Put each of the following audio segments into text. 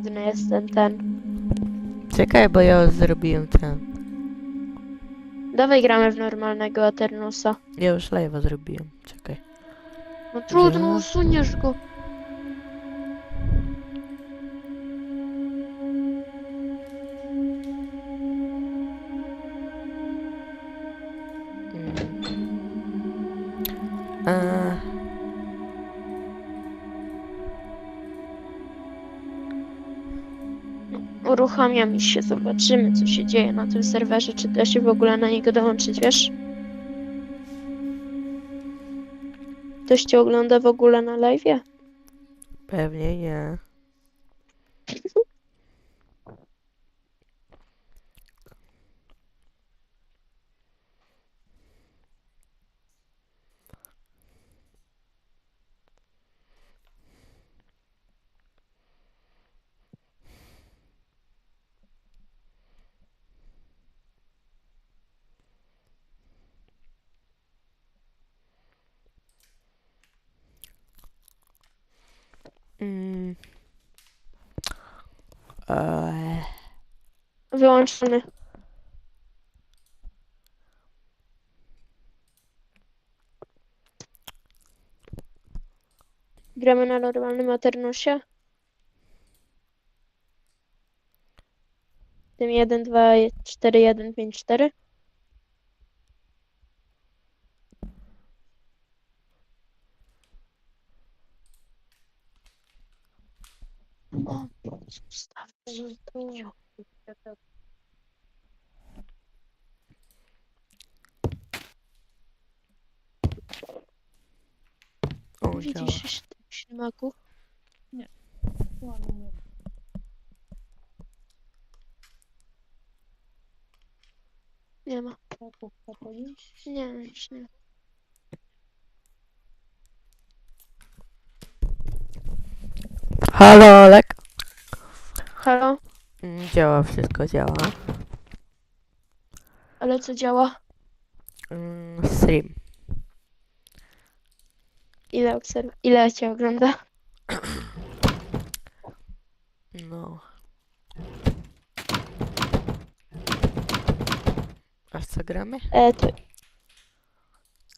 nudny jest ten. Czekaj, bo ja zrobiłem ten. Dawaj gramy w normalnego Eternusa. Ja już live'a zrobiłem. Czekaj. No trudno, usuniesz go. Uruchamia mi się, zobaczymy co się dzieje na tym serwerze, czy da się w ogóle na niego dołączyć, wiesz? Ktoś cię ogląda w ogóle na live'ie? pewnie nie. Mm. Eee, Wyłączony. Gramy na normalnym Aternusie. Tym 1, 2, 4, 1, 5, 4. O, zostawcie to. o, działa. Widzisz jeszcze tych ślimaków? Nie ma. Nie, już nie. Halo, Olek. Halo? Mm, Działa, wszystko działa. Ale co działa? Mm, stream. Ile obserw... Ile cię ogląda? No. A w co gramy? E, to...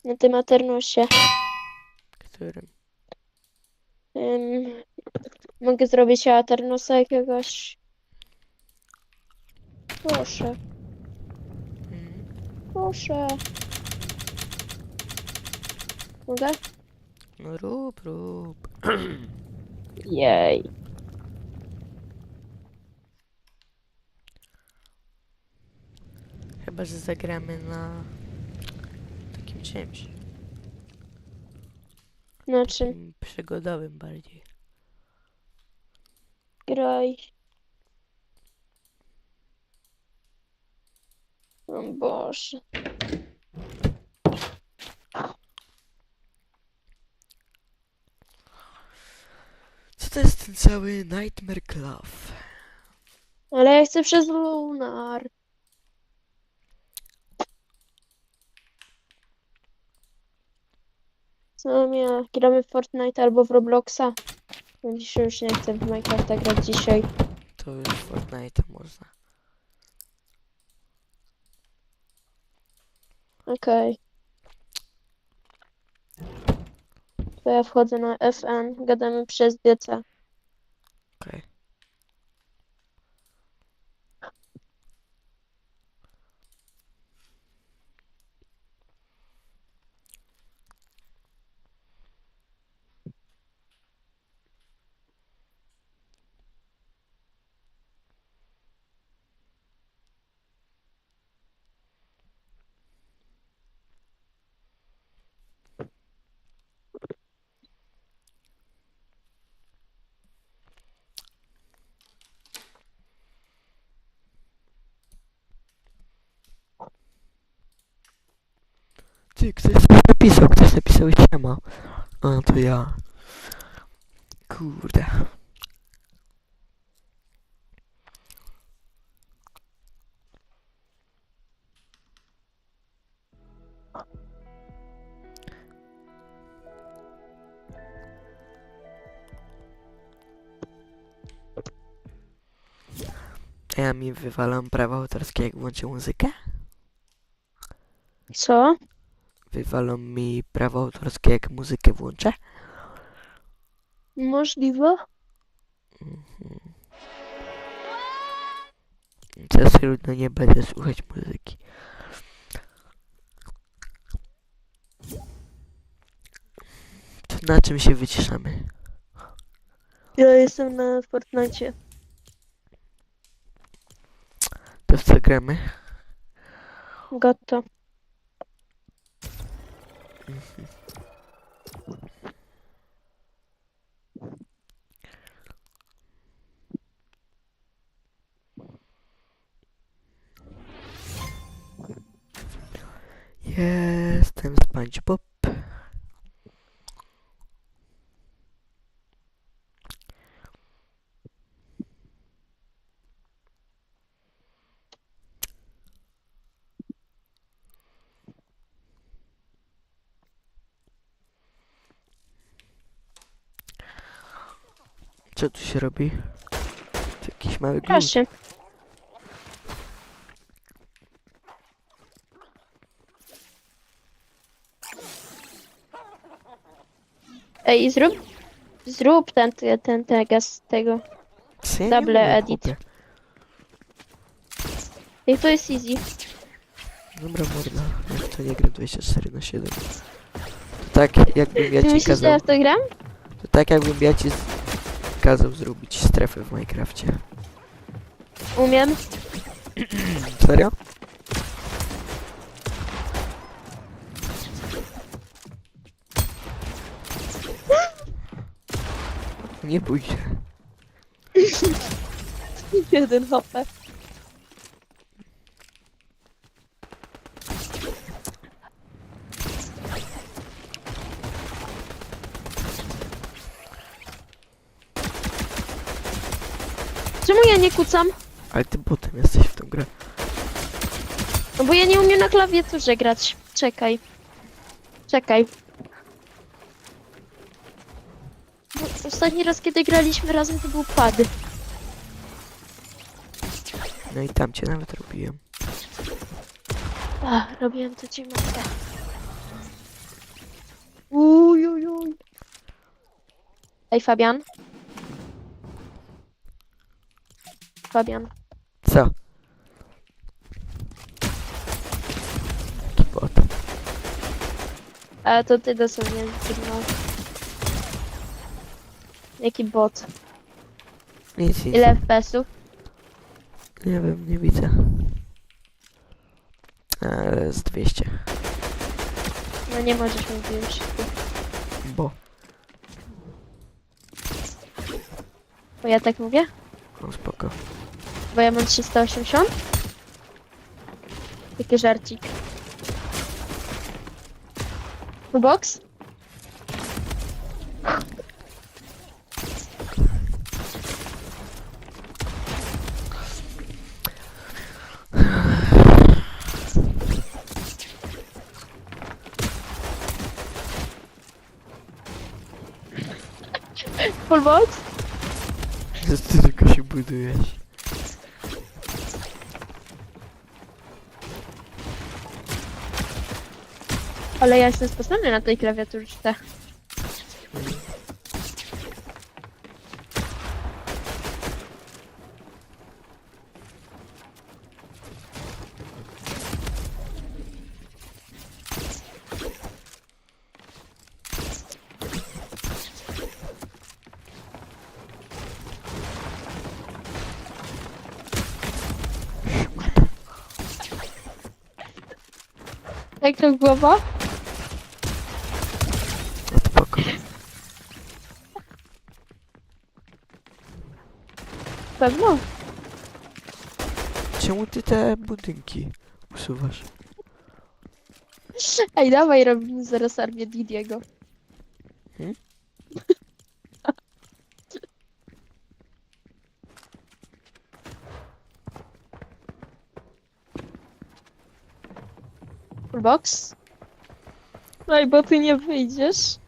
Na tym Aternusie. Którym? Ym, mogę zrobić Aternusa jakiegoś... Proszę, proszę. Mogę? No rób, rób. Jej. Chyba, że zagramy na takim czymś. Na czym? Przygodowym bardziej. Graj. O Boże. Co to jest ten cały Nightmare Club? Ale ja chcę przez Lunar. Co mnie? Gramy w Fortnite albo w Robloxa. No Dzisiaj już nie chcę w Minecrafta grać dzisiaj. To już Fortnite można. Okej. To ja wchodzę na FN, gadamy przez DC. Okej. Ty, ktoś napisał, ktoś napisał siema. A, to ja. Kurde. Ja mi wywalam prawa autorskie, jak włączę muzykę? Co? Wywalą mi prawa autorskie, jak muzykę włączę? Możliwe? Teraz trudno nie będę słuchać muzyki. To na czym się wyciszamy? Ja jestem na Fortnite. To w co gramy? Goto. Jestem SpongeBob. Się robi? To jakiś mały. Proszę. Ej, zrób, zrób ten, ten, ten teges z tego. Co ja nie Double umiem, edit. Ej, to jest easy. Dobra, morda. Ja w to nie gram 24 na 7. To tak, jakbym ja Ty ci myślisz, że kazał... ja w to gram? To tak, jakbym ja ci kazał zrobić strefę w Minecrafcie. Umiem. Serio? Nie bój się. Jeden HP. Czemu ja nie kucam? Ale ty botem jesteś w tą grę. No bo ja nie umiem na klawiaturze grać. Czekaj. Czekaj. Bo ostatni raz, kiedy graliśmy razem, to był pad. No i tam cię nawet robiłem. Ach, robiłem to ci matkę. Uj, uj, uj. Ej, Fabian. Fabian. Co? Jaki bot? A to ty dosłownie zginął. Jaki bot? Nic, nic. Ile FPS-ów? Nie wiem, nie widzę. Ale z 200. No nie możesz mi wyjąć. Bo. Bo ja tak mówię? No spoko. Bo ja mam 380? Taki żarcik. Box? Full box? Ty tylko się budujesz. Ale ja jestem sposobny na tej klawiaturze. Jak to głowa? Pewno. Czemu ty te budynki usuwasz? Ej, dawaj robimy zaraz armię Didiego. Hmm? Box? Ej, bo ty nie wyjdziesz.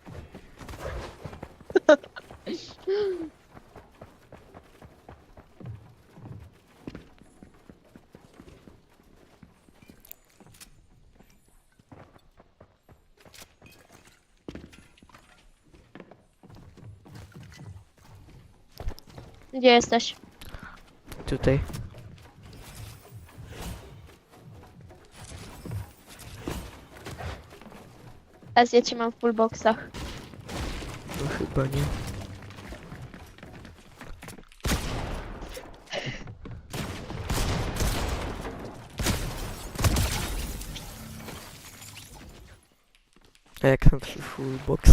Gdzie jesteś? Tutaj. S, ja cię mam w full boxach. No chyba nie. A jak tam full box?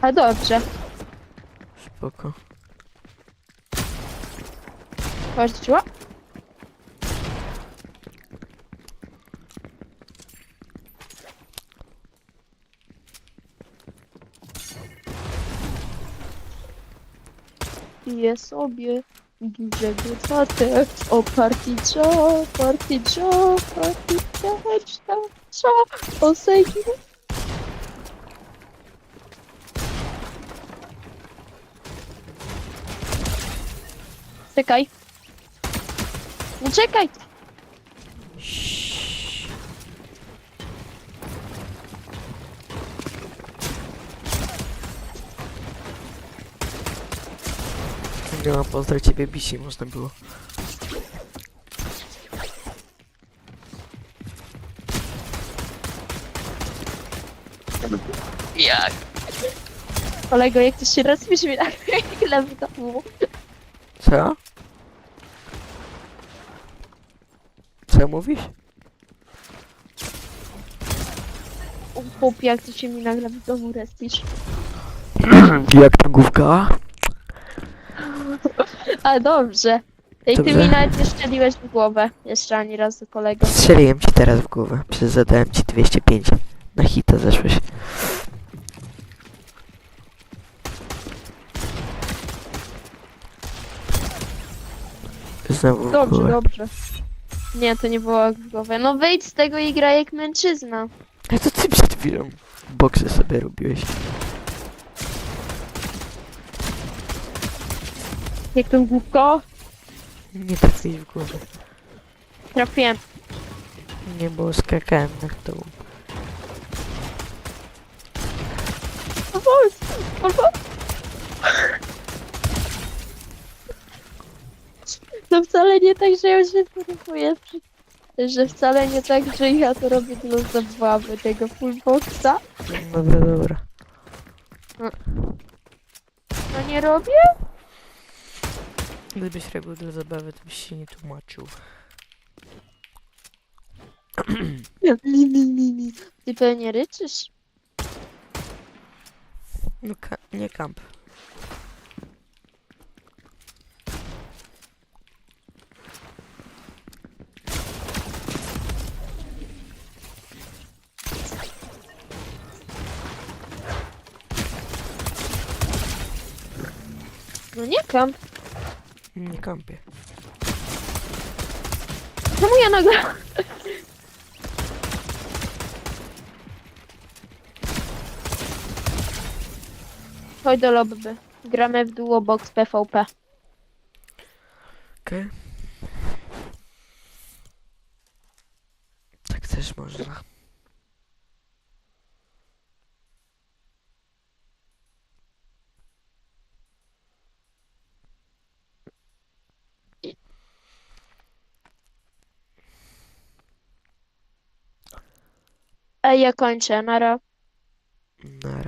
A dobrze. Spoko. Chodź, drzło. Piję sobie dużego tatę. O particza, particza, particza, cza, cza, o sejki. Czekaj. Nie czekaj! Nie mam pozdrowić ciebie bisi, można było. Jak? Kolego, jak ty się rozpisz mi na chwilę w domu. Co? Co mówisz? Chłop, jak ty się mi nagle w domu respisz. Jak ta główka? A dobrze. Ej, ty Dobrze. mi nawet nie szczeliłeś w głowę. Jeszcze ani razu, kolego. Strzeliłem ci teraz w głowę. Przez zadałem ci 205. Na hita zeszłeś. Znowu w Dobrze, głowę. dobrze. Nie, to nie było w głowę. No wyjdź z tego i graj jak mężczyzna. A to ty przed chwilą boksy sobie robiłeś. Jak to głupko? Nie trafiłeś w głowę. Trafiłem. Nie, bo skakałem nad tobą. To wcale nie tak, że ja się denerwuję. Że wcale nie tak, że ja to robię dla zabawy tego fullboxa. Dobra, dobra. No nie robię? Gdybyś robił dla zabawy, to byś się nie tłumaczył. Mi, mi, mi, mi. Ty pewnie ryczysz? No ka- nie kamp. No nie kam. Nie kampię. Czemu ja nagle... Chodź do lobby. Gramy w duo box PvP. Okej. Tak też można. Ja kończę, nara. Nara.